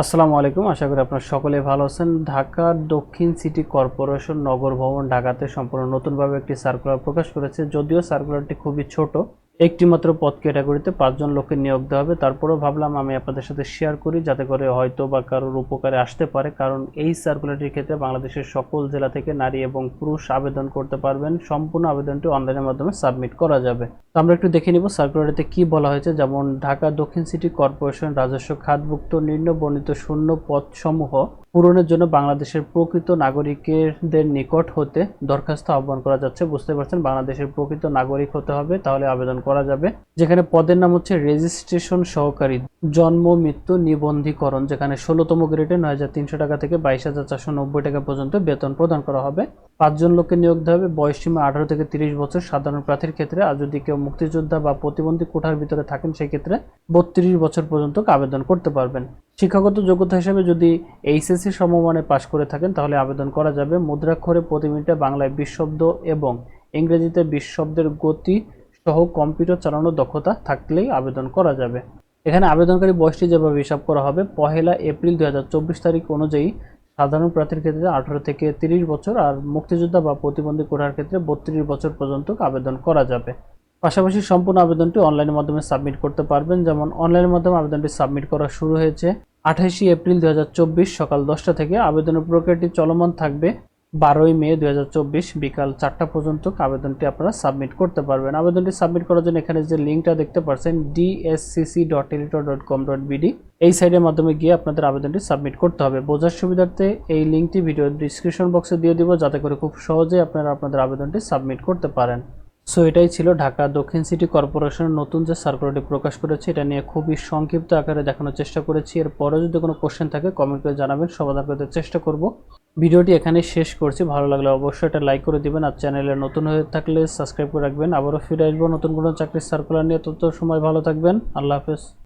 আসসালামু আলাইকুম। আশা করি আপনারা সকলে ভালো আছেন। ঢাকা দক্ষিণ সিটি কর্পোরেশন নগর ভবন ঢাকাতে সম্পূর্ণ নতুনভাবে একটি সার্কুলার প্রকাশ করেছে। যদিও সার্কুলারটি খুবই ছোট একটি মাত্র পদ ক্যাটাগরিতে পাঁচজন লোককে নিয়োগ দেওয়া হবে। তারপরেও ভাবলাম আমি আপনাদের সাথে শেয়ার করি যাতে করে হয়তো বা কারোর উপকারে আসতে পারে। কারণ এই সার্কুলারটির ক্ষেত্রে বাংলাদেশের সকল জেলা থেকে নারী এবং পুরুষ আবেদন করতে পারবেন। সম্পূর্ণ আবেদনটি অনলাইনের মাধ্যমে সাবমিট করা যাবে। তো আমরা একটু দেখে নিব সার্কুলারটিতে কি বলা হয়েছে। যেমন ঢাকা দক্ষিণ সিটি কর্পোরেশন রাজস্ব খাতভুক্ত নিম্ন বর্ণিত শূন্য পদসমূহ পূরণের জন্য বাংলাদেশের প্রকৃত নাগরিকদের নিকট হতে দরখাস্ত আহ্বান করা যাচ্ছে। বুঝতে পারছেন? বাংলাদেশের প্রকৃত নাগরিক হতে হবে, তাহলে আবেদন করা যাবে। যেখানে পদের নাম হচ্ছে রেজিস্ট্রেশন সহকারী। জন্ম, মৃত্যু, নিবন্ধীকরণ, যেখানে ষোলোতম গ্রেডে নয় হাজার তিনশো টাকা থেকে বাইশ হাজার চারশো নব্বই টাকা পর্যন্ত বেতন প্রদান করা হবে। পাঁচজন লোককে নিয়োগ দেওয়া হবে। বয়স সীমা আঠারো থেকে তিরিশ বছর। সাধারণ প্রার্থীর ক্ষেত্রে আর যদি কেউ মুক্তিযোদ্ধা বা প্রতিবন্ধী কোঠার ভিতরে থাকেন, সেই ক্ষেত্রে বত্রিশ বছর পর্যন্ত আবেদন করতে পারবেন। শিক্ষাগত যোগ্যতা হিসেবে যদি এইচএসসি সমমানে পাশ করে থাকেন, তাহলে আবেদন করা যাবে। মুদ্রাক্ষরে প্রতি মিনিটে বাংলায় বিশ শব্দ এবং ইংরেজিতে বিশ শব্দের গতি সহ কম্পিউটার চালানোর দক্ষতা থাকলেই আবেদন করা যাবে। এখানে আবেদনকারী বয়সটি যেভাবে হিসাব করা হবে, পহেলা এপ্রিল দু হাজার চব্বিশ তারিখ অনুযায়ী সাধারণ প্রার্থীর ক্ষেত্রে আঠারো থেকে তিরিশ বছর আর মুক্তিযোদ্ধা বা প্রতিবন্ধী করার ক্ষেত্রে বত্রিশ বছর পর্যন্ত আবেদন করা যাবে। পাশাপাশি সম্পূর্ণ আবেদনটি অনলাইনের মাধ্যমে সাবমিট করতে পারবেন। যেমন অনলাইনের মাধ্যমে আবেদনটি সাবমিট করা শুরু হয়েছে আঠাশে এপ্রিল দু হাজার চব্বিশ সকাল দশটা থেকে। আবেদনের প্রক্রিয়াটি চলমান থাকবে বারোই মে দু হাজার চব্বিশ বিকাল চারটা পর্যন্ত আবেদনটি আপনারা সাবমিট করতে পারবেন। আবেদনটি সাবমিট করার জন্য এখানে যে লিঙ্কটা দেখতে পাচ্ছেন DSCC dot Teletalk dot com dot BD এই সাইডের মাধ্যমে গিয়ে আপনাদের আবেদনটি সাবমিট করতে হবে। বোঝার সুবিধার্থে এই লিঙ্কটি ভিডিও ডিসক্রিপশন বক্সে দিয়ে দিব, যাতে করে খুব সহজে আপনারা আপনাদের আবেদনটি সাবমিট করতে পারেন। সো এটাই ছিল ঢাকা দক্ষিণ সিটি কর্পোরেশনের নতুন যে সার্কুলারটি প্রকাশ করেছে, এটা নিয়ে খুবই সংক্ষিপ্ত আকারে দেখানোর চেষ্টা করেছি। এরপরেও যদি কোনো কোশ্চেন থাকে কমেন্ট করে জানাবেন, সমাধান করতে চেষ্টা করব। ভিডিওটি এখানে শেষ করছি। ভালো লাগলে অবশ্যই এটা লাইক করে দিবেন আর চ্যানেলে নতুন হয়ে থাকলে সাবস্ক্রাইব করে রাখবেন। আবারও ফিরে আসব নতুন কোনো চাকরির সার্কুলার নিয়ে। তত সময় ভালো থাকবেন। আল্লাহ হাফেজ।